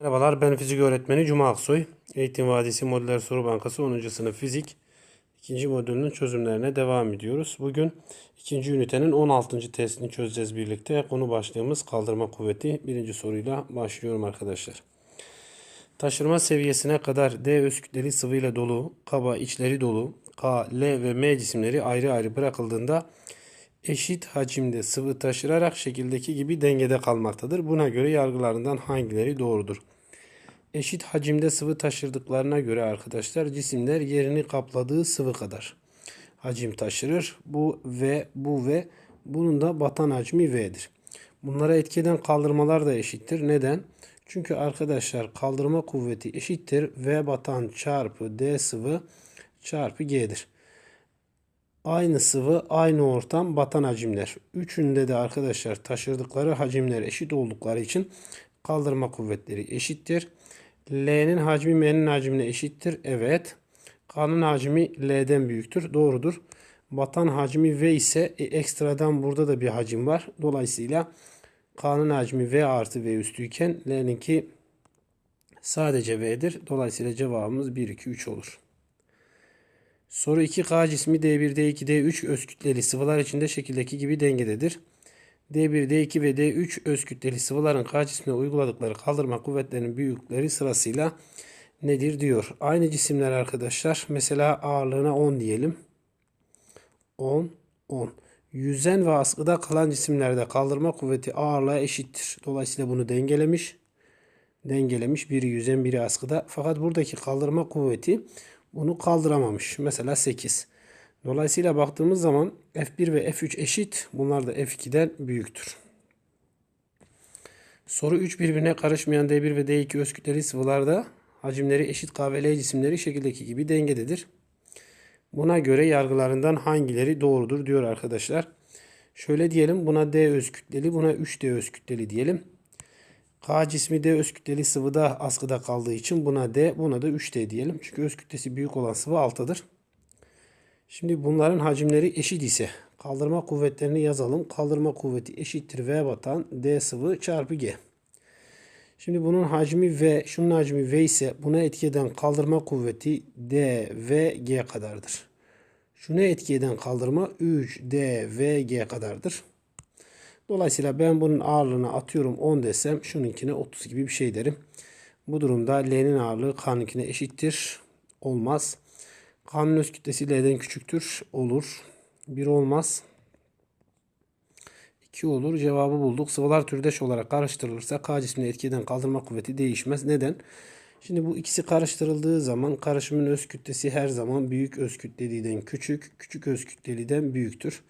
Merhabalar ben fizik öğretmeni Cuma Aksoy. Eğitim Vadisi Modeller Soru Bankası 10. sınıf fizik ikinci modülünün çözümlerine devam ediyoruz. Bugün ikinci ünitenin 16. testini çözeceğiz birlikte. Konu başlığımız kaldırma kuvveti. Birinci soruyla başlıyorum arkadaşlar. Taşırma seviyesine kadar D öz kütleli sıvıyla dolu, kaba içleri dolu, K, L ve M cisimleri ayrı ayrı bırakıldığında eşit hacimde sıvı taşırarak şekildeki gibi dengede kalmaktadır. Buna göre yargılarından hangileri doğrudur? Eşit hacimde sıvı taşırdıklarına göre arkadaşlar cisimler yerini kapladığı sıvı kadar hacim taşırır. Bu V, bu V. Bunun da batan hacmi V'dir. Bunlara etki eden kaldırmalar da eşittir. Neden? Çünkü arkadaşlar kaldırma kuvveti eşittir. V batan çarpı D sıvı çarpı G'dir. Aynı sıvı, aynı ortam, batan hacimler. Üçünde de arkadaşlar taşırdıkları hacimler eşit oldukları için kaldırma kuvvetleri eşittir. L'nin hacmi M'nin hacmine eşittir. Evet. K'nın hacmi L'den büyüktür. Doğrudur. Batan hacmi V ise e, ekstradan burada da bir hacim var. Dolayısıyla K'nın hacmi V artı V üstüyken L'ninki sadece V'dir. Dolayısıyla cevabımız 1, 2, 3 olur. Soru 2K cismi D1, D2, D3 öz kütleli sıvılar içinde şekildeki gibi dengededir. D1, D2 ve D3 öz kütleli sıvıların K cismine uyguladıkları kaldırma kuvvetlerinin büyüklükleri sırasıyla nedir diyor. Aynı cisimler arkadaşlar. Mesela ağırlığına 10 diyelim. 10, 10. Yüzen ve askıda kalan cisimlerde kaldırma kuvveti ağırlığa eşittir. Dolayısıyla bunu dengelemiş. Dengelemiş. Biri yüzen biri askıda. Fakat buradaki kaldırma kuvveti bunu kaldıramamış. Mesela 8. Dolayısıyla baktığımız zaman F1 ve F3 eşit. Bunlar da F2'den büyüktür. Soru 3 birbirine karışmayan D1 ve D2 öz kütleli sıvılarda hacimleri eşit K ve L cisimleri şekildeki gibi dengededir. Buna göre yargılarından hangileri doğrudur diyor arkadaşlar. Şöyle diyelim buna D öz kütleli buna 3D öz kütleli diyelim. K cismi D öz kütleli sıvıda askıda kaldığı için buna D buna da 3D diyelim. Çünkü öz kütlesi büyük olan sıvı alttadır. Şimdi bunların hacimleri eşit ise kaldırma kuvvetlerini yazalım. Kaldırma kuvveti eşittir V batan D sıvı çarpı G. Şimdi bunun hacmi V, şunun hacmi V ise buna etki eden kaldırma kuvveti D, V, G kadardır. Şuna etki eden kaldırma 3, D, V, G kadardır. Dolayısıyla ben bunun ağırlığını atıyorum 10 desem şununkine 30 gibi bir şey derim. Bu durumda L'nin ağırlığı K'nınkine eşittir. Olmaz. K'nın öz kütlesi L'den küçüktür. Olur. 1 olmaz. 2 olur. Cevabı bulduk. Sıvılar türdeş olarak karıştırılırsa K cismine etki eden kaldırma kuvveti değişmez. Neden? Şimdi bu ikisi karıştırıldığı zaman karışımın öz kütlesi her zaman büyük öz kütleliden küçük, küçük öz kütleliden büyüktür.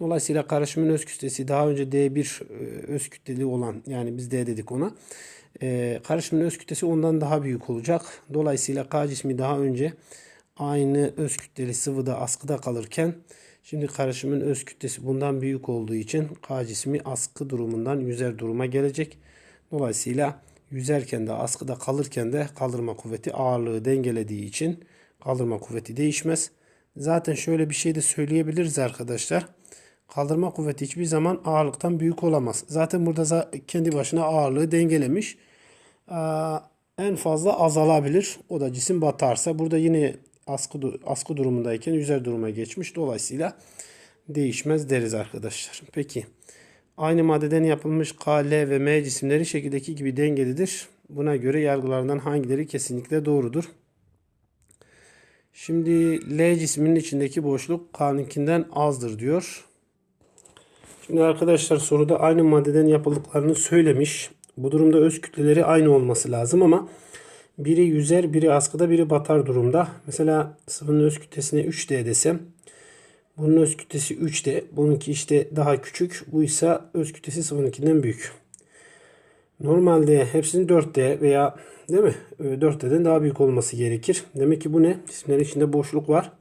Dolayısıyla karışımın öz kütlesi daha önce D1 e, öz kütleli olan yani biz D dedik ona. E, karışımın öz kütlesi ondan daha büyük olacak. Dolayısıyla K cismi daha önce aynı öz kütleli sıvıda askıda kalırken şimdi karışımın öz kütlesi bundan büyük olduğu için K cismi askı durumundan yüzer duruma gelecek. Dolayısıyla yüzerken de askıda kalırken de kaldırma kuvveti ağırlığı dengelediği için kaldırma kuvveti değişmez. Zaten şöyle bir şey de söyleyebiliriz arkadaşlar. Kaldırma kuvveti hiçbir zaman ağırlıktan büyük olamaz. Zaten burada kendi başına ağırlığı dengelemiş. En fazla azalabilir. O da cisim batarsa. Burada yine askı, askı durumundayken yüzer duruma geçmiş. Dolayısıyla değişmez deriz arkadaşlar. Peki. Aynı maddeden yapılmış K, L ve M cisimleri şekildeki gibi dengelidir. Buna göre yargılarından hangileri kesinlikle doğrudur? Şimdi L cisminin içindeki boşluk K'nınkinden azdır diyor. Şimdi arkadaşlar soruda aynı maddeden yapıldıklarını söylemiş. Bu durumda öz kütleleri aynı olması lazım ama biri yüzer, biri askıda, biri batar durumda. Mesela sıvının öz kütlesine 3D desem bunun öz kütlesi 3D. Bununki işte daha küçük. Bu ise öz kütlesi sıvınınkinden büyük. Normalde hepsinin 4D veya değil mi? 4D'den daha büyük olması gerekir. Demek ki bu ne? Cisimlerin içinde boşluk var.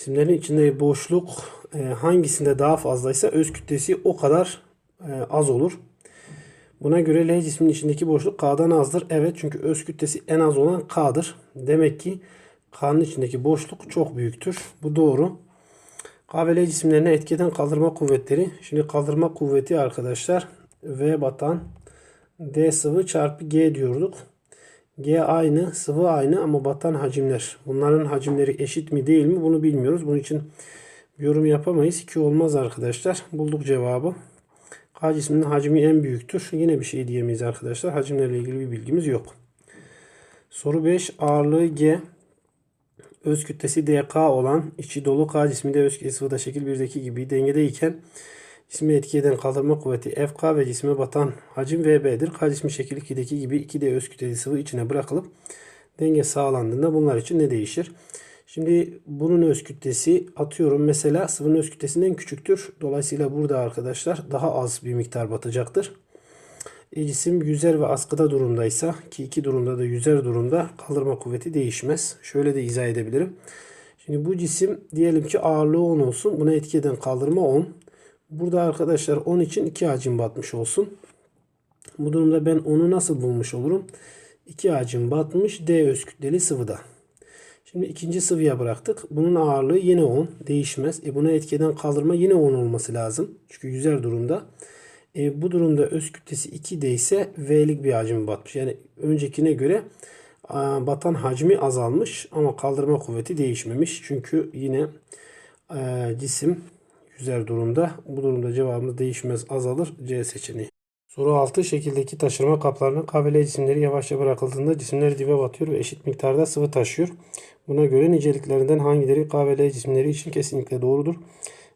Cisimlerin içinde boşluk e, hangisinde daha fazlaysa öz kütlesi o kadar e, az olur. Buna göre L cisminin içindeki boşluk K'dan azdır. Evet çünkü öz kütlesi en az olan K'dır. Demek ki K'nın içindeki boşluk çok büyüktür. Bu doğru. K ve L cisimlerine etkeden kaldırma kuvvetleri. Şimdi kaldırma kuvveti arkadaşlar V batan D sıvı çarpı G diyorduk. G aynı, sıvı aynı ama batan hacimler. Bunların hacimleri eşit mi değil mi bunu bilmiyoruz. Bunun için yorum yapamayız. 2 olmaz arkadaşlar. Bulduk cevabı. K cisminin hacmi en büyüktür. Yine bir şey diyemeyiz arkadaşlar. Hacimlerle ilgili bir bilgimiz yok. Soru 5. Ağırlığı G. Öz kütlesi dk olan içi dolu K cisminde öz kütlesi sıvıda şekil 1'deki gibi dengedeyken cismi etki eden kaldırma kuvveti FK ve cisme batan hacim VB'dir. K cismi şekil 2'deki gibi 2D öz kütleli sıvı içine bırakılıp denge sağlandığında bunlar için ne değişir? Şimdi bunun öz kütlesi atıyorum mesela sıvının öz kütlesinden küçüktür. Dolayısıyla burada arkadaşlar daha az bir miktar batacaktır. E, cisim yüzer ve askıda durumdaysa ki iki durumda da yüzer durumda kaldırma kuvveti değişmez. Şöyle de izah edebilirim. Şimdi bu cisim diyelim ki ağırlığı 10 olsun. Buna etki eden kaldırma 10. Burada arkadaşlar 10 için 2 hacim batmış olsun. Bu durumda ben onu nasıl bulmuş olurum? 2 hacim batmış D öz kütleli sıvıda. Şimdi ikinci sıvıya bıraktık. Bunun ağırlığı yine 10. Değişmez. E buna etki eden kaldırma yine 10 olması lazım. Çünkü yüzer durumda. E, bu durumda öz kütlesi 2 de ise V'lik bir hacim batmış. Yani öncekine göre batan hacmi azalmış ama kaldırma kuvveti değişmemiş. Çünkü yine e, cisim yüzer durumda. Bu durumda cevabımız değişmez azalır. C seçeneği. Soru 6. Şekildeki taşırma kaplarının KVL cisimleri yavaşça bırakıldığında cisimler dibe batıyor ve eşit miktarda sıvı taşıyor. Buna göre niceliklerinden hangileri KVL cisimleri için kesinlikle doğrudur?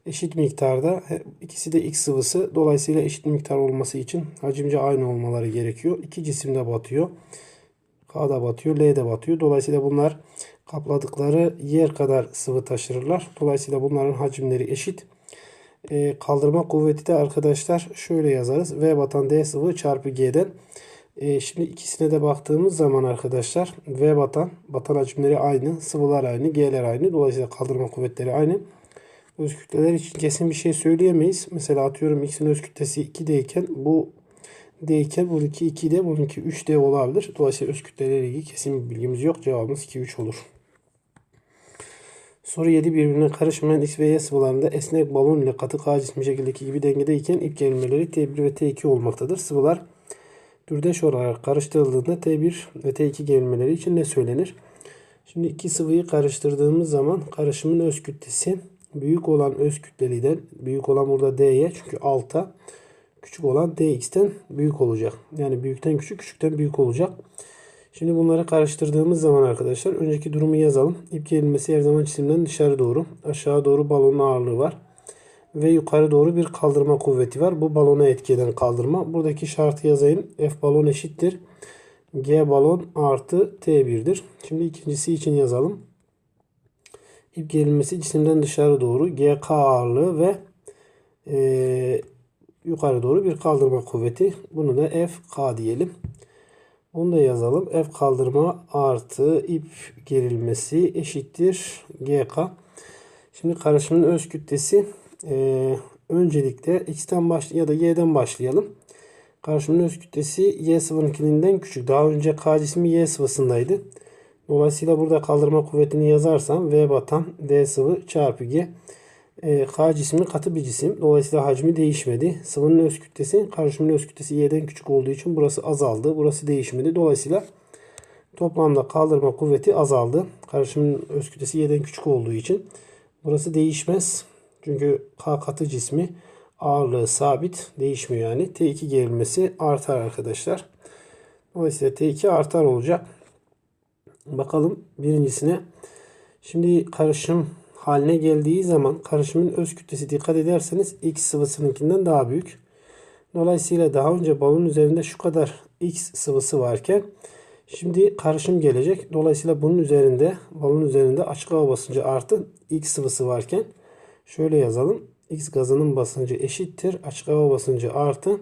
Eşit miktarda ikisi de X sıvısı dolayısıyla eşit miktar olması için hacimce aynı olmaları gerekiyor. İki cisim de batıyor. K da batıyor, L de batıyor. Dolayısıyla bunlar kapladıkları yer kadar sıvı taşırırlar. Dolayısıyla bunların hacimleri eşit. E, kaldırma kuvveti de arkadaşlar şöyle yazarız. V batan D sıvı çarpı G'den. E, şimdi ikisine de baktığımız zaman arkadaşlar V batan, batan hacimleri aynı, sıvılar aynı, G'ler aynı. Dolayısıyla kaldırma kuvvetleri aynı. Öz kütleler için kesin bir şey söyleyemeyiz. Mesela atıyorum X'in öz kütlesi 2D iken bu D iken bununki 2D, bununki 3D olabilir. Dolayısıyla öz kütlelerle ilgili kesin bir bilgimiz yok. Cevabımız 2-3 olur. Soru 7 birbirine karışmayan X ve Y sıvılarında esnek balon ile katı K cismi şekildeki gibi dengedeyken ip gerilmeleri T1 ve T2 olmaktadır. Sıvılar türdeş olarak karıştırıldığında T1 ve T2 gerilmeleri için ne söylenir? Şimdi iki sıvıyı karıştırdığımız zaman karışımın öz kütlesi büyük olan öz kütleliden büyük olan burada D'ye çünkü alta küçük olan DX'ten büyük olacak. Yani büyükten küçük küçükten büyük olacak. Şimdi bunları karıştırdığımız zaman arkadaşlar önceki durumu yazalım. İp gerilmesi her zaman cisimden dışarı doğru. Aşağı doğru balonun ağırlığı var. Ve yukarı doğru bir kaldırma kuvveti var. Bu balona etki kaldırma. Buradaki şartı yazayım. F balon eşittir. G balon artı T1'dir. Şimdi ikincisi için yazalım. İp gerilmesi cisimden dışarı doğru. GK ağırlığı ve e, yukarı doğru bir kaldırma kuvveti. Bunu da FK diyelim. Onu da yazalım. F kaldırma artı ip gerilmesi eşittir GK. Şimdi karışımın öz kütlesi e, öncelikle X'ten baş ya da Y'den başlayalım. Karışımın öz kütlesi Y sıvınınkinden küçük. Daha önce K cismi Y sıvısındaydı. Dolayısıyla burada kaldırma kuvvetini yazarsam V batan D sıvı çarpı G. E, K cismi katı bir cisim. Dolayısıyla hacmi değişmedi. Sıvının öz kütlesi karışımın öz kütlesi Y'den küçük olduğu için burası azaldı. Burası değişmedi. Dolayısıyla toplamda kaldırma kuvveti azaldı. Karışımın öz kütlesi Y'den küçük olduğu için. Burası değişmez. Çünkü K katı cismi ağırlığı sabit. Değişmiyor yani. T2 gerilmesi artar arkadaşlar. Dolayısıyla T2 artar olacak. Bakalım birincisine. Şimdi karışım haline geldiği zaman karışımın öz kütlesi dikkat ederseniz X sıvısınınkinden daha büyük. Dolayısıyla daha önce balon üzerinde şu kadar X sıvısı varken şimdi karışım gelecek. Dolayısıyla bunun üzerinde balon üzerinde açık hava basıncı artı X sıvısı varken şöyle yazalım. X gazının basıncı eşittir. Açık hava basıncı artı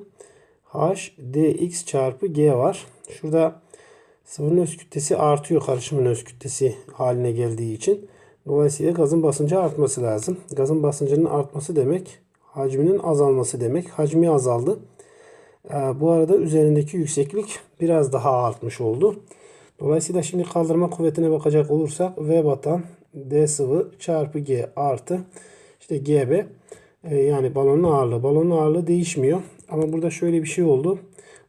H dx çarpı G var. Şurada sıvının öz kütlesi artıyor karışımın öz kütlesi haline geldiği için. Dolayısıyla gazın basıncı artması lazım. Gazın basıncının artması demek hacminin azalması demek. Hacmi azaldı. Ee, bu arada üzerindeki yükseklik biraz daha artmış oldu. Dolayısıyla şimdi kaldırma kuvvetine bakacak olursak V batan D sıvı çarpı G artı işte GB e, yani balonun ağırlığı. Balonun ağırlığı değişmiyor. Ama burada şöyle bir şey oldu.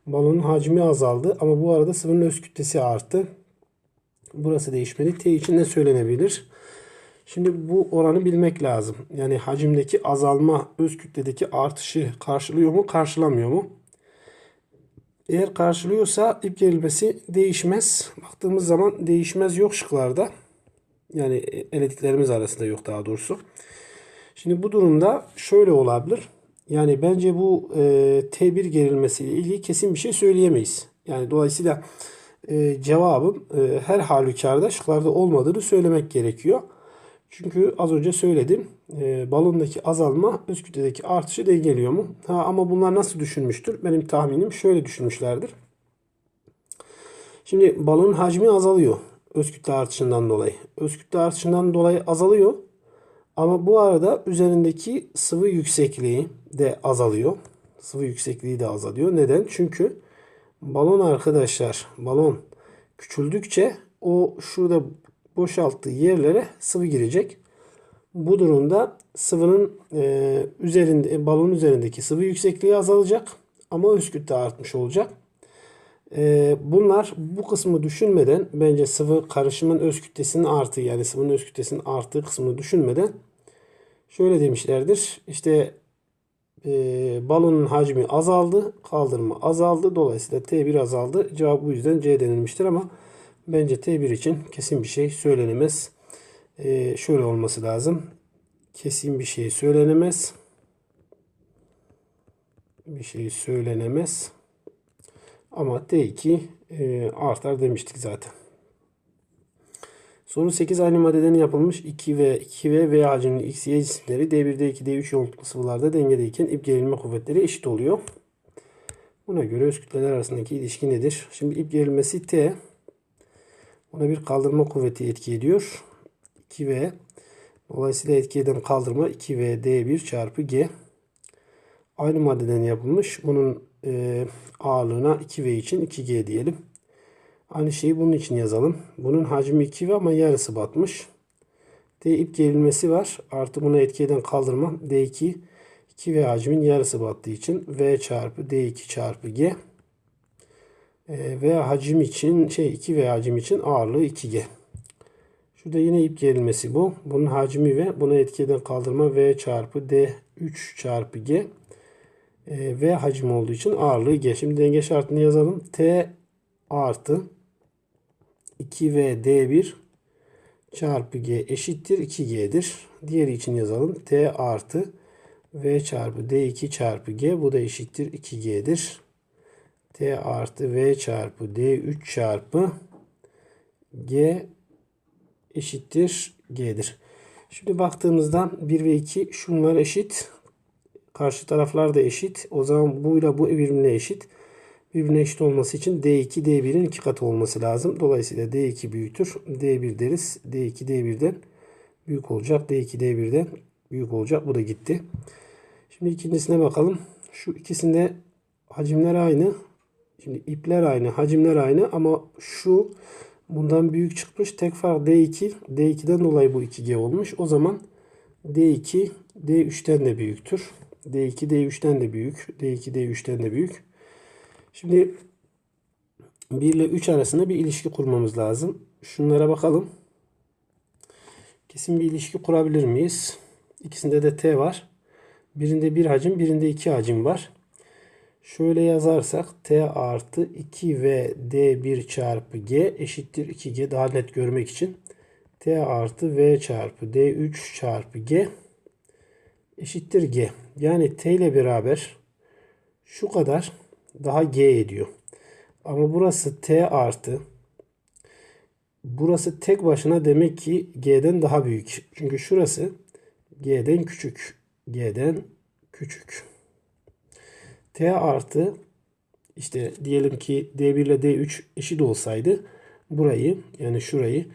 Balonun hacmi azaldı ama bu arada sıvının öz kütlesi arttı. Burası değişmedi. T için ne söylenebilir? Şimdi bu oranı bilmek lazım. Yani hacimdeki azalma öz kütledeki artışı karşılıyor mu, karşılamıyor mu? Eğer karşılıyorsa ip gerilmesi değişmez. Baktığımız zaman değişmez yok şıklarda. Yani elediklerimiz arasında yok daha doğrusu. Şimdi bu durumda şöyle olabilir. Yani bence bu e, T1 gerilmesiyle ilgili kesin bir şey söyleyemeyiz. Yani dolayısıyla e, cevabın e, her halükarda şıklarda olmadığını söylemek gerekiyor. Çünkü az önce söyledim. E, balondaki azalma öz kütledeki artışı dengeliyor mu? Ha, ama bunlar nasıl düşünmüştür? Benim tahminim şöyle düşünmüşlerdir. Şimdi balonun hacmi azalıyor. Öz kütle artışından dolayı. Öz kütle artışından dolayı azalıyor. Ama bu arada üzerindeki sıvı yüksekliği de azalıyor. Sıvı yüksekliği de azalıyor. Neden? Çünkü balon arkadaşlar balon küçüldükçe o şurada boşalttığı yerlere sıvı girecek. Bu durumda sıvının e, üzerinde balon üzerindeki sıvı yüksekliği azalacak ama öz kütle artmış olacak. E, bunlar bu kısmı düşünmeden bence sıvı karışımın öz kütlesinin arttığı yani sıvının öz kütlesinin arttığı kısmını düşünmeden şöyle demişlerdir. İşte e, balonun hacmi azaldı, kaldırma azaldı. Dolayısıyla T1 azaldı. Cevap bu yüzden C denilmiştir ama bence T1 için kesin bir şey söylenemez. E, şöyle olması lazım. Kesin bir şey söylenemez. Bir şey söylenemez. Ama T2 e, artar demiştik zaten. Soru 8 aynı maddeden yapılmış 2 ve 2 ve V hacimli X, Y cisimleri D1, D2, D3 yoğunluklu sıvılarda dengedeyken ip gerilme kuvvetleri eşit oluyor. Buna göre öz kütleler arasındaki ilişki nedir? Şimdi ip gerilmesi T. Buna bir kaldırma kuvveti etki ediyor. 2V. Dolayısıyla etki eden kaldırma 2V D1 çarpı G. Aynı maddeden yapılmış. Bunun e, ağırlığına 2V için 2G diyelim. Aynı şeyi bunun için yazalım. Bunun hacmi 2V ama yarısı batmış. D ip gerilmesi var. Artı buna etki eden kaldırma D2 2V hacmin yarısı battığı için V çarpı D2 çarpı G. E, V hacim için şey 2V hacim için ağırlığı 2G. Şurada yine ip gerilmesi bu. Bunun hacmi ve buna etki eden kaldırma V çarpı D3 çarpı G. E, v hacim olduğu için ağırlığı G. Şimdi denge şartını yazalım. T artı 2V D1 çarpı G eşittir 2G'dir. Diğeri için yazalım. T artı V çarpı D2 çarpı G bu da eşittir 2G'dir. T artı V çarpı D3 çarpı G eşittir G'dir. Şimdi baktığımızda 1 ve 2 şunlar eşit. Karşı taraflar da eşit. O zaman bu ile bu birbirine eşit. Birbirine eşit olması için D2 D1'in iki katı olması lazım. Dolayısıyla D2 büyüktür. D1 deriz. D2 D1'den büyük olacak. D2 D1'den büyük olacak. Bu da gitti. Şimdi ikincisine bakalım. Şu ikisinde hacimler aynı. Şimdi ipler aynı, hacimler aynı ama şu bundan büyük çıkmış. Tek fark D2. D2'den dolayı bu 2G olmuş. O zaman D2 D3'ten de büyüktür. D2 D3'ten de büyük. D2 D3'ten de büyük. Şimdi 1 ile 3 arasında bir ilişki kurmamız lazım. Şunlara bakalım. Kesin bir ilişki kurabilir miyiz? İkisinde de T var. Birinde 1 hacim, birinde 2 hacim var. Şöyle yazarsak T artı 2 v D1 çarpı G eşittir 2G daha net görmek için. T artı V çarpı D3 çarpı G eşittir G. Yani T ile beraber şu kadar daha G ediyor. Ama burası T artı burası tek başına demek ki G'den daha büyük. Çünkü şurası G'den küçük. G'den küçük. T artı işte diyelim ki D1 ile D3 eşit olsaydı burayı yani şurayı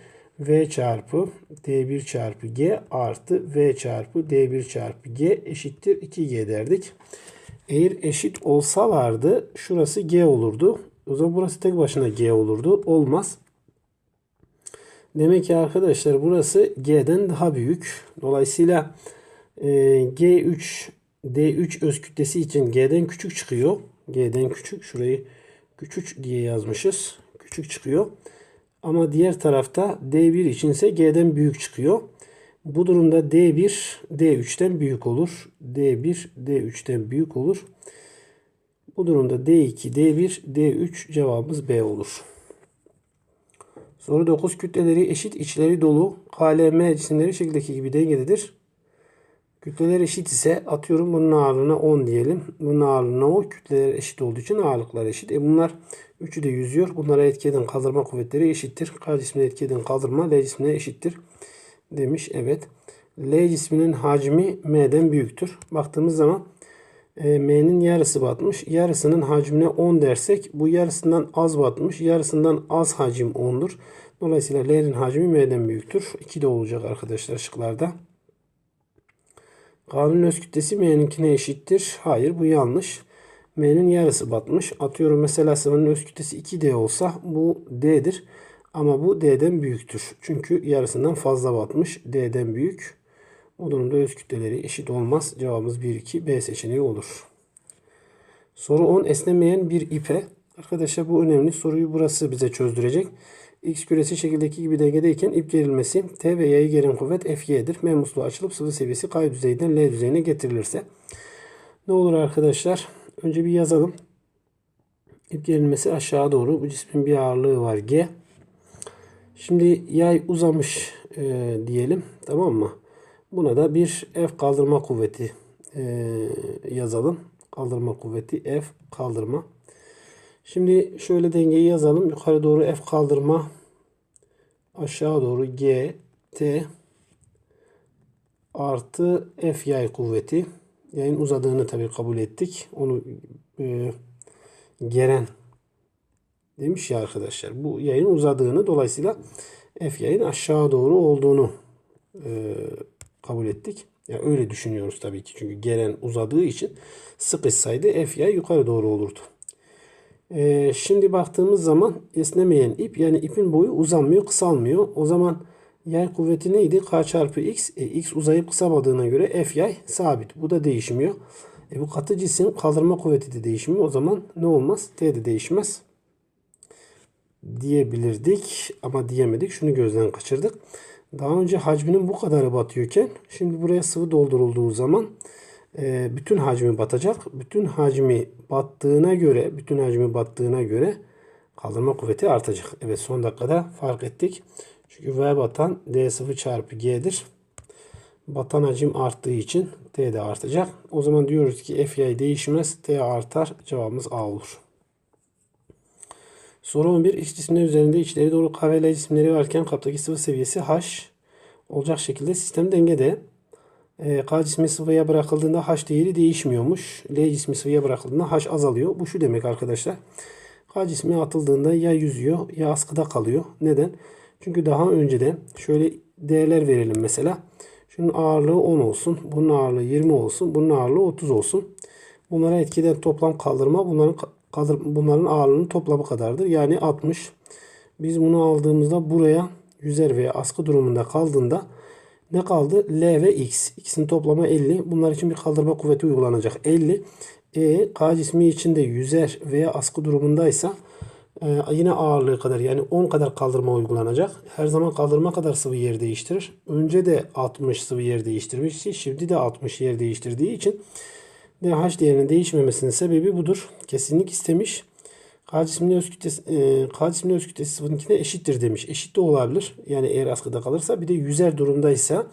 V çarpı D1 çarpı G artı V çarpı D1 çarpı G eşittir 2G derdik. Eğer eşit olsalardı şurası G olurdu. O zaman burası tek başına G olurdu. Olmaz. Demek ki arkadaşlar burası G'den daha büyük. Dolayısıyla e, G3 D3 öz kütlesi için G'den küçük çıkıyor. G'den küçük. Şurayı küçük diye yazmışız. Küçük çıkıyor. Ama diğer tarafta D1 içinse G'den büyük çıkıyor. Bu durumda D1 D3'ten büyük olur. D1 D3'ten büyük olur. Bu durumda D2 D1 D3 cevabımız B olur. Soru 9 kütleleri eşit içleri dolu KLM cisimleri şekildeki gibi dengededir. Kütleler eşit ise atıyorum bunun ağırlığına 10 diyelim. Bunun ağırlığına o kütleler eşit olduğu için ağırlıklar eşit. E bunlar üçü de yüzüyor. Bunlara etki eden kaldırma kuvvetleri eşittir. K cismine etki eden kaldırma L cismine eşittir. Demiş evet. L cisminin hacmi M'den büyüktür. Baktığımız zaman e, M'nin yarısı batmış. Yarısının hacmine 10 dersek bu yarısından az batmış. Yarısından az hacim 10'dur. Dolayısıyla L'nin hacmi M'den büyüktür. 2 de olacak arkadaşlar şıklarda. K'nın öz kütlesi M'ninkine eşittir. Hayır bu yanlış. M'nin yarısı batmış. Atıyorum mesela sıvının öz kütlesi 2D olsa bu D'dir. Ama bu D'den büyüktür. Çünkü yarısından fazla batmış. D'den büyük. O durumda öz kütleleri eşit olmaz. Cevabımız 1, 2, B seçeneği olur. Soru 10. Esnemeyen bir ipe. Arkadaşlar bu önemli. Soruyu burası bize çözdürecek. X küresi şekildeki gibi dengedeyken ip gerilmesi T ve Y'yi geren kuvvet Fy'dir. M musluğu açılıp sıvı seviyesi K düzeyden L düzeyine getirilirse. Ne olur arkadaşlar? Önce bir yazalım. İp gerilmesi aşağı doğru. Bu cismin bir ağırlığı var G. Şimdi yay uzamış e, diyelim. Tamam mı? Buna da bir F kaldırma kuvveti e, yazalım. Kaldırma kuvveti F kaldırma. Şimdi şöyle dengeyi yazalım. Yukarı doğru F kaldırma. Aşağı doğru G, T artı F yay kuvveti. Yayın uzadığını tabii kabul ettik. Onu e, geren demiş ya arkadaşlar. Bu yayın uzadığını dolayısıyla F yayın aşağı doğru olduğunu e, kabul ettik. Ya yani öyle düşünüyoruz tabii ki. Çünkü gelen uzadığı için sıkışsaydı F yay yukarı doğru olurdu. Ee, şimdi baktığımız zaman esnemeyen ip yani ipin boyu uzanmıyor, kısalmıyor. O zaman yay kuvveti neydi? K çarpı x. E, x uzayıp kısamadığına göre F yay sabit. Bu da değişmiyor. E, bu katı cisim kaldırma kuvveti de değişmiyor. O zaman ne olmaz? T de değişmez. Diyebilirdik ama diyemedik. Şunu gözden kaçırdık. Daha önce hacminin bu kadarı batıyorken şimdi buraya sıvı doldurulduğu zaman e, bütün hacmi batacak. Bütün hacmi battığına göre, bütün hacmi battığına göre kaldırma kuvveti artacak. Evet son dakikada fark ettik. Çünkü V batan D0 çarpı G'dir. Batan hacim arttığı için T de artacak. O zaman diyoruz ki F yay değişmez. T artar. Cevabımız A olur. Soru 11. X cisimler üzerinde içleri doğru K ve L cisimleri varken kaptaki sıvı seviyesi H olacak şekilde sistem dengede. E, K cismi sıvıya bırakıldığında H değeri değişmiyormuş. L cismi sıvıya bırakıldığında H azalıyor. Bu şu demek arkadaşlar. K cismi atıldığında ya yüzüyor ya askıda kalıyor. Neden? Çünkü daha önceden şöyle değerler verelim mesela. Şunun ağırlığı 10 olsun. Bunun ağırlığı 20 olsun. Bunun ağırlığı 30 olsun. Bunlara etkiden toplam kaldırma bunların kaldır, bunların ağırlığının toplamı kadardır. Yani 60. Biz bunu aldığımızda buraya yüzer veya askı durumunda kaldığında ne kaldı? L ve X. İkisinin toplamı 50. Bunlar için bir kaldırma kuvveti uygulanacak. 50. E, K cismi içinde yüzer veya askı durumundaysa e, yine ağırlığı kadar yani 10 kadar kaldırma uygulanacak. Her zaman kaldırma kadar sıvı yer değiştirir. Önce de 60 sıvı yer değiştirmiş. Şimdi de 60 yer değiştirdiği için DH değerinin değişmemesinin sebebi budur. Kesinlik istemiş. K cisminin öz kütlesi, e, öz kütlesi sıvınınkine eşittir demiş. Eşit de olabilir. Yani eğer askıda kalırsa bir de yüzer durumdaysa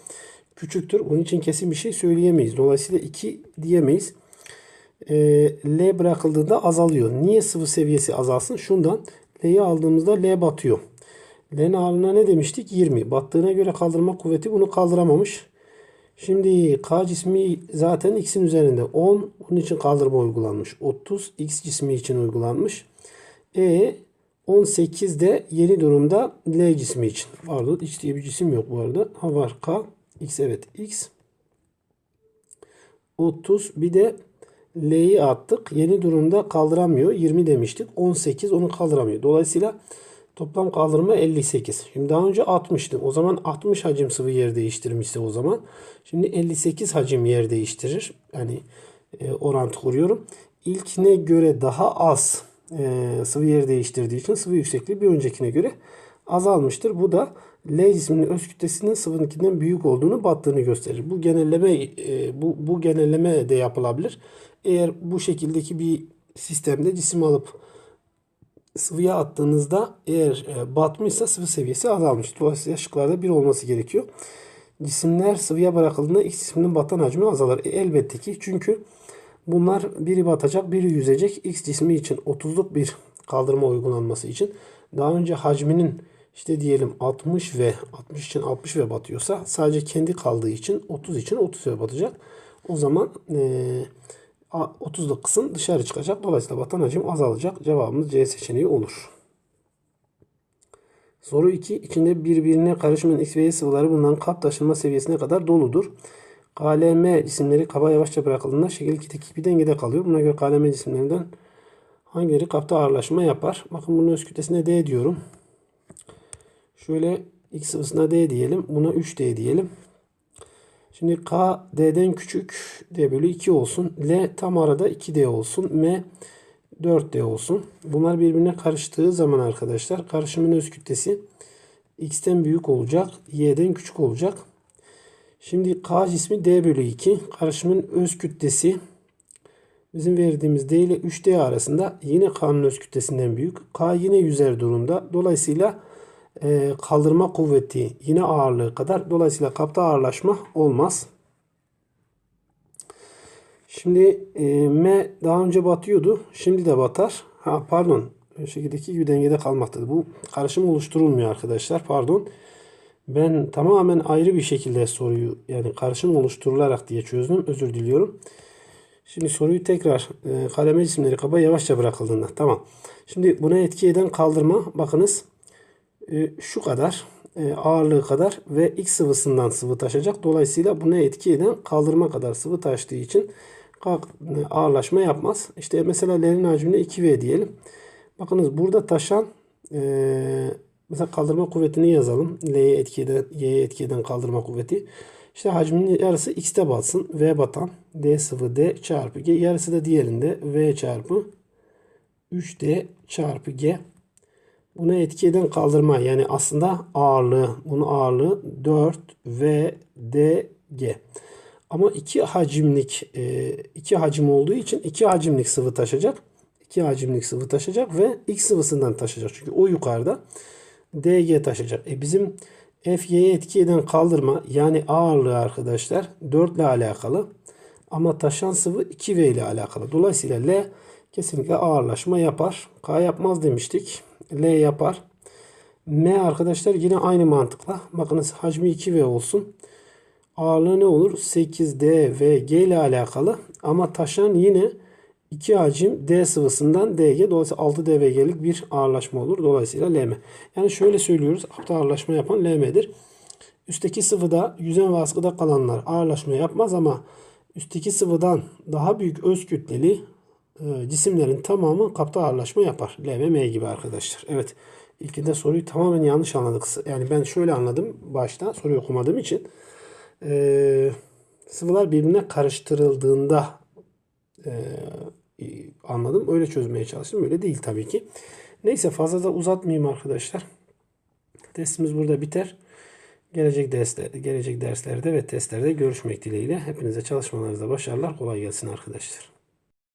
küçüktür. Onun için kesin bir şey söyleyemeyiz. Dolayısıyla 2 diyemeyiz. E, L bırakıldığında azalıyor. Niye sıvı seviyesi azalsın? Şundan L'yi aldığımızda L batıyor. L'nin ağırlığına ne demiştik? 20. Battığına göre kaldırma kuvveti bunu kaldıramamış. Şimdi K cismi zaten X'in üzerinde 10. Bunun için kaldırma uygulanmış. 30 X cismi için uygulanmış. E 18 de yeni durumda L cismi için. Pardon X diye bir cisim yok bu arada. Ha var K. X evet X. 30 bir de L'yi attık. Yeni durumda kaldıramıyor. 20 demiştik. 18 onu kaldıramıyor. Dolayısıyla toplam kaldırma 58. Şimdi daha önce 60'tı. O zaman 60 hacim sıvı yer değiştirmişse o zaman. Şimdi 58 hacim yer değiştirir. Yani e, orantı kuruyorum. İlkine göre daha az e, sıvı yer değiştirdiği için sıvı yüksekliği bir öncekine göre azalmıştır. Bu da L cisminin öz kütlesinin sıvınınkinden büyük olduğunu battığını gösterir. Bu genelleme e, bu, bu genelleme de yapılabilir. Eğer bu şekildeki bir sistemde cisim alıp sıvıya attığınızda eğer e, batmışsa sıvı seviyesi azalmış. Dolayısıyla şıklarda bir olması gerekiyor. Cisimler sıvıya bırakıldığında X cisminin batan hacmi azalır. E, elbette ki çünkü bunlar biri batacak biri yüzecek. X cismi için 30'luk bir kaldırma uygulanması için daha önce hacminin işte diyelim 60 ve 60 için 60 ve batıyorsa sadece kendi kaldığı için 30 için 30 ve batacak. O zaman e, 30'luk kısım dışarı çıkacak. Dolayısıyla batan hacim azalacak. Cevabımız C seçeneği olur. Soru 2. İçinde birbirine karışmayan X ve Y sıvıları bulunan kap taşınma seviyesine kadar doludur. KLM cisimleri kaba yavaşça bırakıldığında şekil 2'deki bir dengede kalıyor. Buna göre KLM cisimlerinden hangileri kapta ağırlaşma yapar? Bakın bunun öz kütlesine D diyorum. Şöyle X sıvısına D diyelim. Buna 3D diyelim. Şimdi K D'den küçük D bölü 2 olsun. L tam arada 2D olsun. M 4D olsun. Bunlar birbirine karıştığı zaman arkadaşlar karışımın öz kütlesi X'ten büyük olacak. Y'den küçük olacak. Şimdi K cismi D bölü 2. Karışımın öz kütlesi bizim verdiğimiz D ile 3D arasında yine K'nın öz kütlesinden büyük. K yine yüzer durumda. Dolayısıyla kaldırma kuvveti yine ağırlığı kadar. Dolayısıyla kapta ağırlaşma olmaz. Şimdi e, M daha önce batıyordu. Şimdi de batar. Ha pardon. Şekildeki gibi dengede kalmaktadır. Bu karışım oluşturulmuyor arkadaşlar. Pardon. Ben tamamen ayrı bir şekilde soruyu yani karışım oluşturularak diye çözdüm. Özür diliyorum. Şimdi soruyu tekrar e, kaleme cisimleri kaba yavaşça bırakıldığında. Tamam. Şimdi buna etki eden kaldırma bakınız e, şu kadar e, ağırlığı kadar ve X sıvısından sıvı taşacak. Dolayısıyla buna etki eden kaldırma kadar sıvı taştığı için ağırlaşma yapmaz. İşte mesela L'nin hacmine 2V diyelim. Bakınız burada taşan e, mesela kaldırma kuvvetini yazalım. L'ye etki eden, Y'ye etki eden kaldırma kuvveti. İşte hacminin yarısı X'te batsın. V batan D sıvı D çarpı G. Yarısı da diğerinde V çarpı 3D çarpı G. Buna etki eden kaldırma yani aslında ağırlığı. Bunun ağırlığı 4 V D G. Ama iki hacimlik e, iki hacim olduğu için iki hacimlik sıvı taşıyacak. iki hacimlik sıvı taşıyacak ve X sıvısından taşıyacak. Çünkü o yukarıda DG taşıyacak. E bizim FY'ye etki eden kaldırma yani ağırlığı arkadaşlar 4 ile alakalı. Ama taşan sıvı 2V ile alakalı. Dolayısıyla L kesinlikle ağırlaşma yapar. K yapmaz demiştik. L yapar. M arkadaşlar yine aynı mantıkla. Bakınız hacmi 2V olsun. Ağırlığı ne olur? 8D ve G ile alakalı. Ama taşan yine 2 hacim D sıvısından DG. Dolayısıyla 6D ve G'lik bir ağırlaşma olur. Dolayısıyla LM. Yani şöyle söylüyoruz. Altta ağırlaşma yapan LM'dir. Üstteki sıvıda yüzen ve kalanlar ağırlaşma yapmaz ama üstteki sıvıdan daha büyük öz kütleli cisimlerin tamamı kapta ağırlaşma yapar. L ve M gibi arkadaşlar. Evet. İlkinde soruyu tamamen yanlış anladık. Yani ben şöyle anladım başta soruyu okumadığım için. Ee, sıvılar birbirine karıştırıldığında e, anladım. Öyle çözmeye çalıştım. Öyle değil tabii ki. Neyse fazla da uzatmayayım arkadaşlar. Testimiz burada biter. Gelecek dersler, gelecek derslerde ve testlerde görüşmek dileğiyle. Hepinize çalışmalarınızda başarılar. Kolay gelsin arkadaşlar.